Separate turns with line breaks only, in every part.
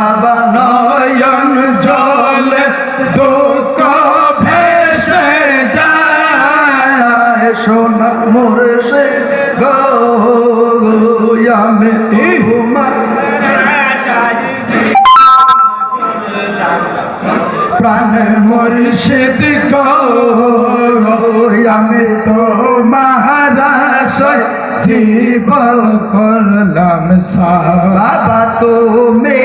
বাবা নয়ন জলে দুঃখ ভেসে যায়। সোনা মোরসে গো আমি তোমার প্রাণ মুর্শিদ গো আমি তো মহারাশয় জীব করলাম সা। বাবা তুমি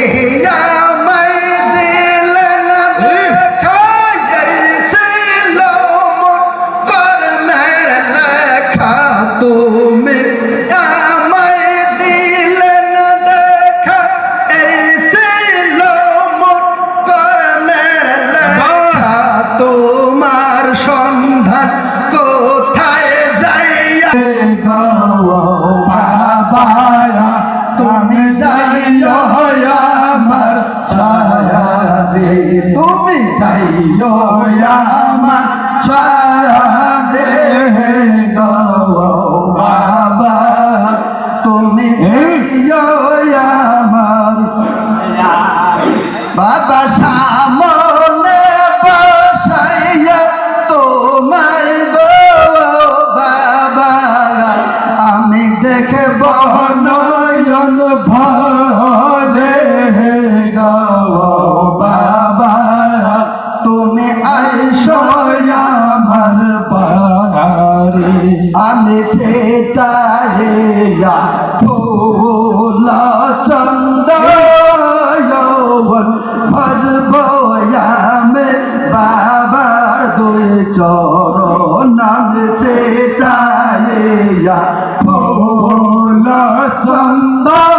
বাবা তুমি যাইও আমার ছায়া রে। তুমি যাইও আমার ছায়া রে। বাবা তুমি যাইও আমার। বাবা দেখব নয়ন ভরে গাও বাবা তুমি আইসো আমার পারে আমি সেটা ফুল চন্দন চরণ আমি সেটা ফুল চন্দন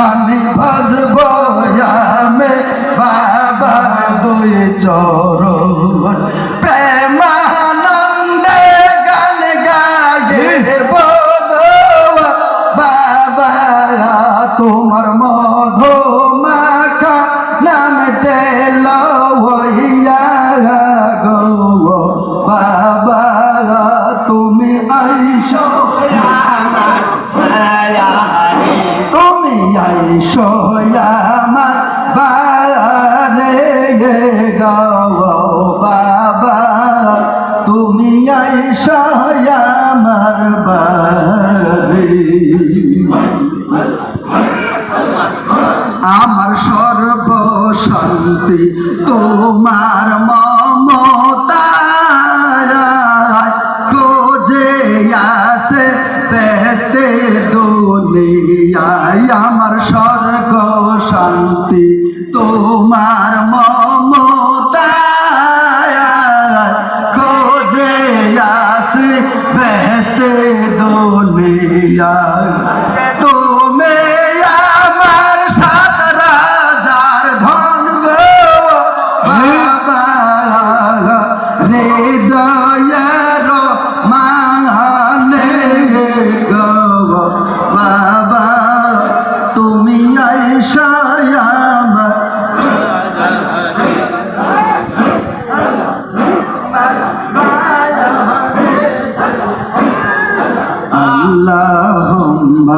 আমি ভজব আমি বাবার দুই চরণ। প্রেমানন্দে গান গায়ে বলো বাবা তোমার মধু মাখা আমার বারে গো বাবা। তুমি আমার বারে আমার সর্বশান্তি তোমার মমতা খোঁজে আসে বেসতে দুনিয়ায় আমার স্বর্গ শান্তি তোমার মমতা খোঁজে আসে বেসতে দুনিয়ায়। হৃদয়ে اللهم